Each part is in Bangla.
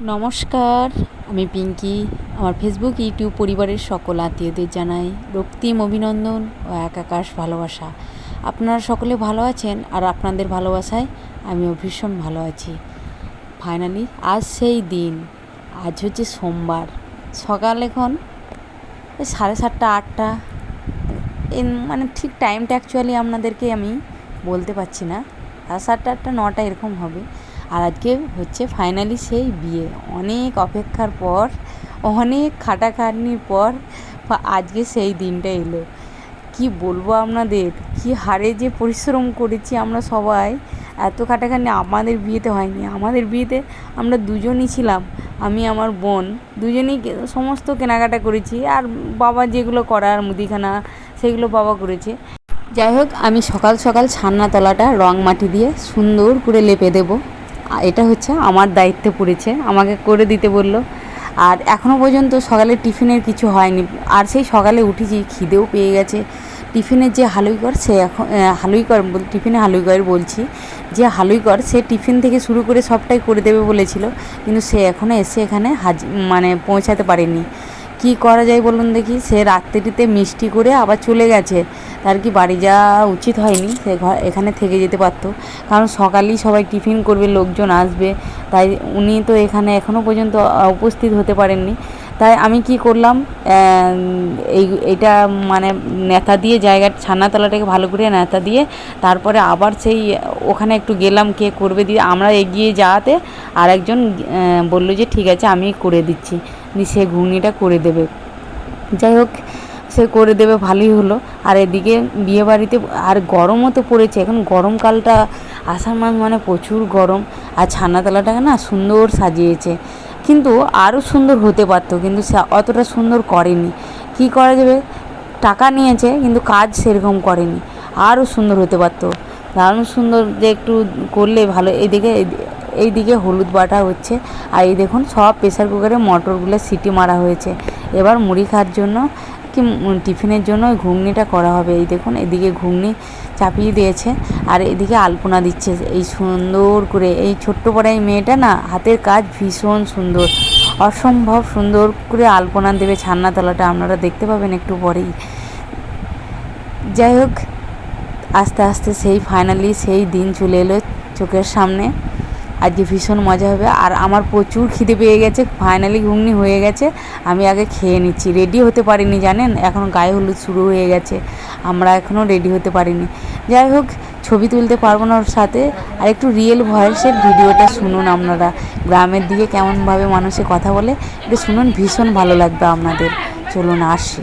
নমস্কার, আমি পিঙ্কি। আমার ফেসবুক ইউটিউব পরিবারের সকল আত্মীয়দের জানাই রক্তিম অভিনন্দন ও একাকাশ ভালোবাসা। আপনারা সকলে ভালো আছেন আর আপনাদের ভালোবাসায় আমিও ভীষণ ভালো আছি। ফাইনালি আজ সেই দিন। আজ হচ্ছে সোমবার। সকাল এখন সাড়ে সাতটা, আটটা। মানে ঠিক টাইমটা অ্যাকচুয়ালি আপনাদেরকে আমি বলতে পারছি না। সাড়ে সাতটা, আটটা, নটা এরকম হবে। আর আজকে হচ্ছে ফাইনালি সেই বিয়ে। অনেক অপেক্ষার পর, অনেক খাটাখাটনির পর আজকে সেই দিনটা এলো। কি বলব আপনাদের? কি হারে যে পরিশ্রম করেছি আমরা সবাই। এত খাটাখাটনি আমাদের বিয়েতে হয়নি। আমাদের বিয়েতে আমরা দুজনই ছিলাম। আমি, আমার বোন, দুজনেই সমস্ত কেনাকাটা করেছি। আর বাবা যেগুলো করার, মুদিখানা সেগুলো বাবা করেছে। যাই হোক, আমি সকাল সকাল ছান্নাতলাটা রং মাটি দিয়ে সুন্দর করে লেপে দেব। এটা হচ্ছে আমার দায়িত্বে পড়েছে। আমাকে করে দিতে বলল। আর এখনও পর্যন্ত সকালে টিফিনের কিছু হয়নি। আর সেই সকালে উঠেছি, খিদেও পেয়ে গেছে। টিফিনের যে হালুইকর, সে এখন হালুইকর টিফিনে হালুইকর বলছি, যে হালুইকর সে টিফিন থেকে শুরু করে সবটাই করে দেবে বলেছিল। কিন্তু সে এখনও এসে এখানে হাজ মানে পৌঁছাতে পারেনি। কি করা যায় বলুন দেখি? সে রাত্রিটিতে মিষ্টি করে আবার চলে গেছে। তার কি বাড়ি যাওয়া উচিত হয়নি? সে ঘর এখানে থেকে যেতে পারতো। কারণ সকালেই সবাই টিফিন করবে, লোকজন আসবে। তাই উনি তো এখানে এখনও পর্যন্ত উপস্থিত হতে পারেননি। তাই আমি কি করলাম? এই, এটা মানে নেতা দিয়ে জায়গা ছান্নাতলাটাকে ভালো করে নেতা দিয়ে তারপরে আবার সেই ওখানে একটু গেলাম কে করবে দিয়ে আমরা এগিয়ে যাওয়াতে আর একজন বলল যে ঠিক আছে আমি করে দিচ্ছি। দিয়ে সে ঘুগনিটা করে দেবে। যাই হোক, সে করে দেবে, ভালোই হলো। আর এদিকে বিয়েবাড়িতে আর গরমও তো পড়েছে। এখন গরমকালটা আষাঢ় মাস মানে প্রচুর গরম। আর ছান্নাতলাটাকে না সুন্দর সাজিয়েছে। কিন্তু আরও সুন্দর হতে পারতো, কিন্তু সে অতটা সুন্দর করেনি। কি করা যাবে? টাকা নিয়েছে, কিন্তু কাজ সেরকম করেনি। আরও সুন্দর হতে পারতো। দারুণ সুন্দর যে একটু করলে ভালো। এইদিকে এইদিকে হলুদ বাটা হচ্ছে। আর এই দেখুন, সব প্রেসার কুকারে মটরগুলো সিটি মারা হয়েছে। এবার মুড়ি খাওয়ার জন্য কি টিফিনের জন্য ওই ঘুগনিটা করা হবে। এই দেখুন, এদিকে ঘুগনি চাপিয়ে দিয়েছে আর এদিকে আলপনা দিচ্ছে। এই সুন্দর করে, এই ছোট্ট পড়াই মেয়েটা না, হাতের কাজ ভীষণ সুন্দর। অসম্ভব সুন্দর করে আলপনা দেবে ছান্নাতলাটা। আপনারা দেখতে পাবেন একটু পরেই। যাই হোক, আস্তে আস্তে সেই ফাইনালি সেই দিন চলে এলো চোখের সামনে। আজকে ভীষণ মজা হবে। আর আমার প্রচুর খিদে পেয়ে গেছে ফাইনালি ঘুগনি হয়ে গেছে, আমি আগে খেয়ে নিচ্ছি। রেডি হতে পারিনি, জানেন? এখন গায়ে হলুদ শুরু হয়ে গেছে। আমরা এখনও রেডি হতে পারিনি। যাই হোক, ছবি তুলতে পারব না ওর সাথে। আর একটু রিয়েল ভয়েসের ভিডিওটা শুনুন আপনারা। গ্রামের দিকে কেমনভাবে মানুষে কথা বলে এটা শুনুন, ভীষণ ভালো লাগবে আপনাদের। চলুন, আসি।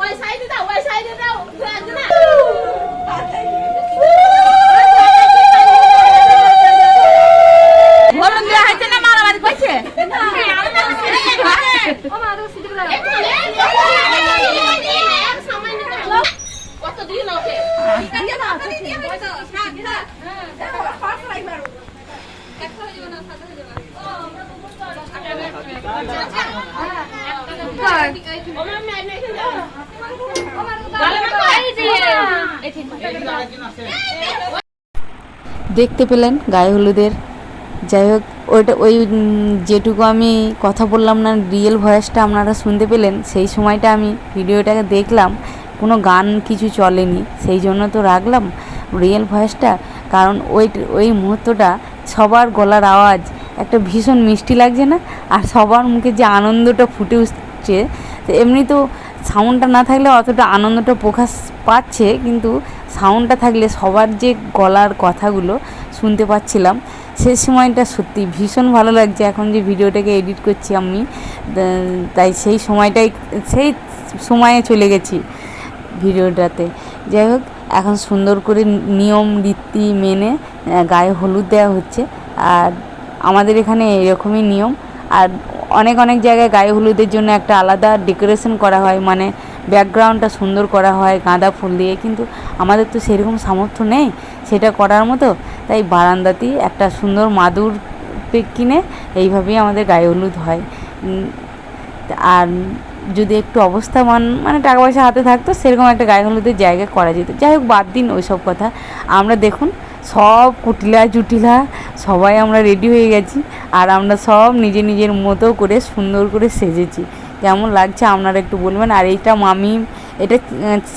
ওই সাইডে দাও ওই সাইডে দাও লাগবে না হলুদ দেওয়া হয়েছে না মারামারি করছে কত দিন ওকে দেখতে পেলেন গায়ে হলুদের। যাই হোক, ওইটা ওই যেটুকু আমি কথা বললাম না রিয়েল ভয়েসটা আপনারা শুনতে পেলেন, সেই সময়টা আমি ভিডিওটাকে দেখলাম। কোনো গান কিছু চলেনি, সেই জন্য তো রাখলাম রিয়েল ভয়েসটা কারণ ওই ওই মুহূর্তটা সবার গলার আওয়াজ, একটা ভীষণ মিষ্টি লাগছে না? আর সবার মুখে যে আনন্দটা ফুটে উঠছে এমনি তো সাউন্ডটা না থাকলে অতটা আনন্দটা প্রকাশ পাচ্ছে, কিন্তু সাউন্ডটা থাকলে সবার যে গলার কথাগুলো শুনতে পাচ্ছিলাম, সেই সময়টা সত্যি ভীষণ ভালো লাগছে। এখন যে ভিডিওটাকে এডিট করছি আমি তাই সেই সময়টাই, সেই সময়ে চলে গেছি। ভিডিওটাতে। যাই হোক, এখন সুন্দর করে নিয়ম, রীতি মেনে গায়ে হলুদ দেওয়া হচ্ছে। আর আমাদের এখানে এরকমই নিয়ম। আর অনেক অনেক জায়গায় গায়ে হলুদের জন্য একটা আলাদা ডেকোরেশন করা হয়। মানে ব্যাকগ্রাউন্ডটা সুন্দর করা হয়, গাঁদা ফুল দিয়ে। কিন্তু আমাদের তো সেরকম সামর্থ্য নেই সেটা করার মতো। তাই বারান্দাতেই একটা সুন্দর মাদুর কিনে এইভাবেই আমাদের গায়ে হলুদ হয়। আর যদি একটু অবস্থামান মানে টাকা পয়সা হাতে থাকতো, সেরকম একটা গায়ে হলুদের জায়গা করা যেত। যাই হোক, বাদ দিন ওইসব কথা। আমরা দেখুন, সব কুটিলা জুটিলা সবাই আমরা রেডি হয়ে গেছি, আর আমরা সব নিজে নিজের মতো করে, সুন্দর করে সেজেছি। কেমন লাগছে আপনারা একটু বলবেন? আর এইটা মামি, এটা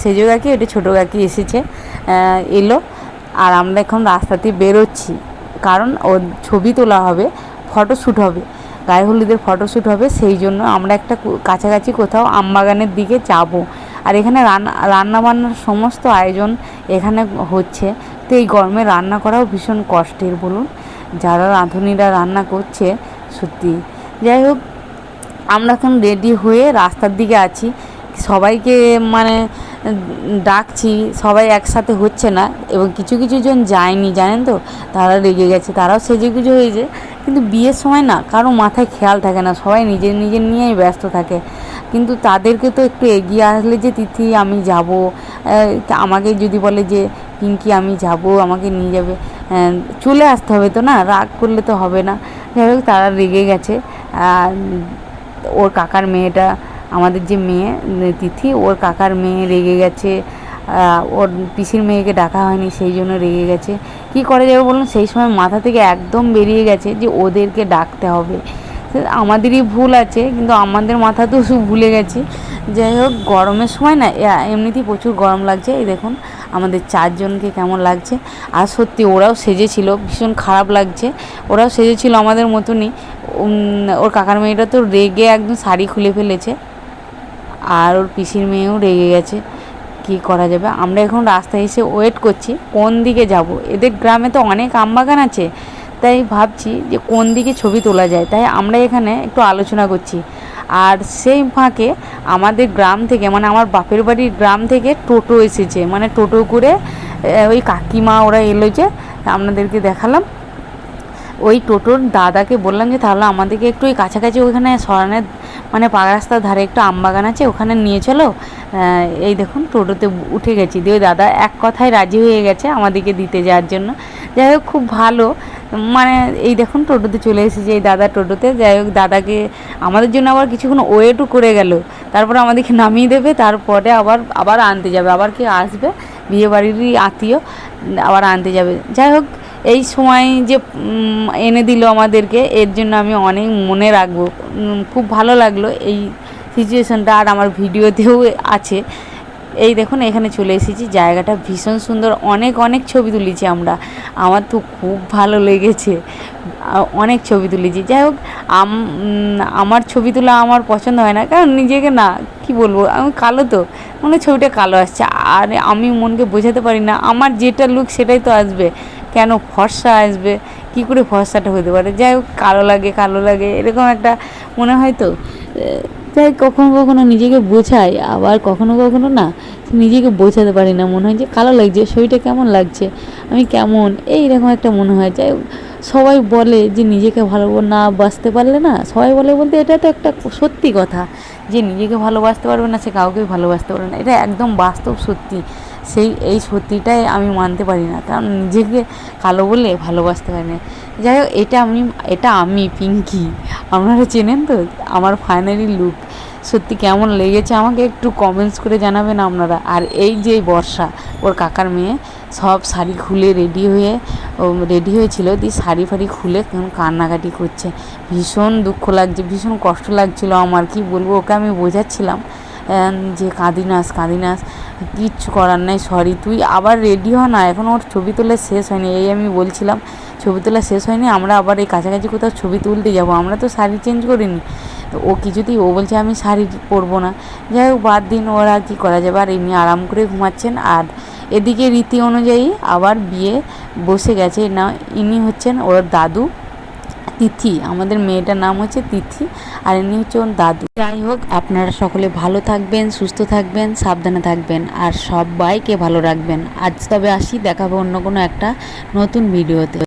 সেজো কাকি, এটা ছোটো কাকি এসেছে এলো। আর আমরা এখন রাস্তাতে বেরোচ্ছি, কারণ ওর ছবি তোলা হবে, ফটোশ্যুট হবে। গায়ে হলুদের ফটোশ্যুট হবে, সেই জন্য আমরা একটা কাছাকাছি কোথাও আমবাগানের দিকে যাব। আর এখানে রান্না রান্না বান্নার সমস্ত আয়োজন এখানে হচ্ছে। তো এই গরমে রান্না করাও ভীষণ কষ্টের, বলুন। যারা রাঁধুনিরা রান্না করছে, সত্যি। যাই হোক, আমরা এখন রেডি হয়ে রাস্তার দিকে আছি। সবাইকে মানে ডাকছি, সবাই একসাথে হচ্ছে না, এবং কিছু কিছু জন যায়নি, জানেন তো? তারা রেগে গেছে, তারাও সেজে গুজে হয়েছে। কিন্তু বিয়ের সময় না কারও মাথায় খেয়াল থাকে না, সবাই নিজের নিজের নিয়েই ব্যস্ত থাকে। কিন্তু তাদেরকে তো একটু এগিয়ে আসলে যে, তিথি, আমি যাব। আমাকে যদি বলে যে, পিঙ্কি, আমি যাব, আমাকে নিয়ে যাবে। চলে আসতে হবে তো না? রাগ করলে তো হবে না। যাই হোক, তারা রেগে গেছে। ওর কাকার মেয়েটা, আমাদের যে মেয়ে, তিথি, ওর কাকার মেয়ে রেগে গেছে। ওর পিসির মেয়েকে ডাকা হয়নি, সেই জন্য রেগে গেছে। কি করা যাবে বলুন? সেই সময় মাথা থেকে একদম বেরিয়ে গেছে যে ওদেরকে ডাকতে হবে। আমাদেরই ভুল আছে, কিন্তু আমাদের মাথা তো শুধু ভুলে গেছি। যাই হোক, গরমের সময় না এমনিতেই প্রচুর গরম লাগছে। এই দেখুন, আমাদের চারজনকে কেমন লাগছে। আর সত্যি, ওরাও সেজেছিল, ভীষণ খারাপ লাগছে। ওরাও সেজেছিল আমাদের মতনই। ওর কাকার মেয়েটা তো রেগে একদম শাড়ি খুলে ফেলেছে। আর ওর পিসির মেয়েও রেগে গেছে। কি করা যাবে? আমরা এখন রাস্তায় এসে ওয়েট করছি, কোন দিকে যাব? এদের গ্রামে তো অনেক আমবাগান আছে, তাই ভাবছি যে কোন দিকে ছবি তোলা যায়? তাই আমরা এখানে একটু আলোচনা করছি। আর সেই ফাঁকে আমাদের গ্রাম থেকে মানে আমার বাপের বাড়ির গ্রাম থেকে টোটো এসেছে মানে টোটো করে ওই কাকিমা ওরা এলো যে, আপনাদেরকে দেখালাম। ওই টোটোর দাদাকে বললাম যে, তাহলে আমাদেরকে একটু ওই কাছাকাছি ওইখানে সরানের মানে রাস্তার ধারে একটু আমবাগান আছে, ওখানে নিয়ে চলো। এই দেখুন, টোটোতে উঠে গেছি। দিয়ে ওই দাদা এক কথায় রাজি হয়ে গেছে আমাদেরকে দিতে যাওয়ার জন্য। যাই হোক, খুব ভালো। মানে এই দেখুন, টোটোতে চলে এসেছে এই দাদা টোটোতে। যাই হোক, দাদাকে আমাদের জন্য আবার কিছুক্ষণ ওয়েটও করে গেল। তারপরে আমাদেরকে নামিয়ে দেবে, তারপরে আবার আবার আনতে যাবে। আবার কি আসবে? বিয়ে বাড়িরই আত্মীয়, আবার আনতে যাবে। যাই হোক এই সময় যে এনে দিল আমাদেরকে, এর জন্য আমি অনেক মনে রাখব। খুব ভালো লাগল এই সিচুয়েশনটা আর আমার ভিডিওতেও আছে। এই দেখুন, এখানে চলে এসেছি। জায়গাটা ভীষণ সুন্দর। অনেক অনেক ছবি তুলেছি আমরা। আমার তো খুব ভালো লেগেছে। অনেক ছবি তুলেছি। যাই হোক, আম- আমার ছবি তোলা আমার পছন্দ হয় না। কারণ নিজেকে না, কি বলব, আমি কালো তো। মানে ছবিটা কালো আসছে। আর আমি মনকে বোঝাতে পারি না। আমার যেটা লুক সেটাই তো আসবে। কেন ফর্সা আসবে? কি করে ফর্সাটা হতে পারে? যাই হোক, কালো লাগে কালো লাগে, এরকম একটা মনে হয় তো। যাই কখনো কখনো নিজেকে বোঝাই, আবার কখনো কখনো না, নিজেকে বোঝাতে পারি না। মনে হয় যে কালো লাগছে, শরীরটা কেমন লাগছে, আমি কেমন, এইরকম একটা মনে হয়। যাই সবাই বলে যে নিজেকে ভালো না বাঁচতে পারলে না, সবাই বলে বলতে এটা তো একটা সত্যি কথা, যে নিজেকে ভালোবাসতে পারবে না, সে কাউকেই ভালোবাসতে পারবে না। এটা একদম বাস্তব সত্যি। সেই, এই সত্যিটাই আমি মানতে পারি না। কারণ নিজেকে কালো বলে ভালোবাসতে পারি না। যাই হোক, এটা আমি এটা আমি, পিঙ্কি। আপনারা চেনেন তো? আমার ফাইনালি লুক। সত্যি কেমন লেগেছে আমাকে একটু কমেন্টস করে জানাবেন আপনারা। আর এই যে বর্ষা, ওর কাকার মেয়ে, সব শাড়ি খুলে রেডি হয়ে রেডি হয়েছিল। দিয়ে শাড়ি ফাড়ি খুলে কান্নাকাটি করছে। ভীষণ দুঃখ লাগছে, ভীষণ কষ্ট লাগছিল আমার। কি বলব, ওকে আমি বোঝাচ্ছিলাম। যে কাঁদিনাস কাঁদিনাস। কিচ্ছু করার নাই সরি তুই আবার রেডি হ না, এখন ওর ছবি তোলা শেষ হয়নি, এই আমি বলছিলাম, ছবি তোলা শেষ হয়নি, আমরা আবার এই কাছাকাছি কোথাও ছবি তুলতে যাব, আমরা তো শাড়ি চেঞ্জ করিনি। তো ও কিছুতেই, ও বলছে আমি শাড়ি পরবো না। যাই হোক, বাদ দিন, ওরা কী করা যাবে, আর এমনি আরাম করে ঘুমাচ্ছেন। আর এদিকে রীতি অনুযায়ী আবার বিয়ে বসে গেছে। না, ইনি হচ্ছেন ওর দাদু। তিথি। আমাদের মেয়েটার নাম হচ্ছে তিথি আর এমনি হচ্ছে ওর দাদু। যাই হোক, আপনারা সকলে ভালো থাকবেন, সুস্থ থাকবেন, সাবধানে থাকবেন আর সবাইকে ভালো রাখবেন। আজ তবে আসি, দেখাবো অন্য কোনো একটা নতুন ভিডিওতে।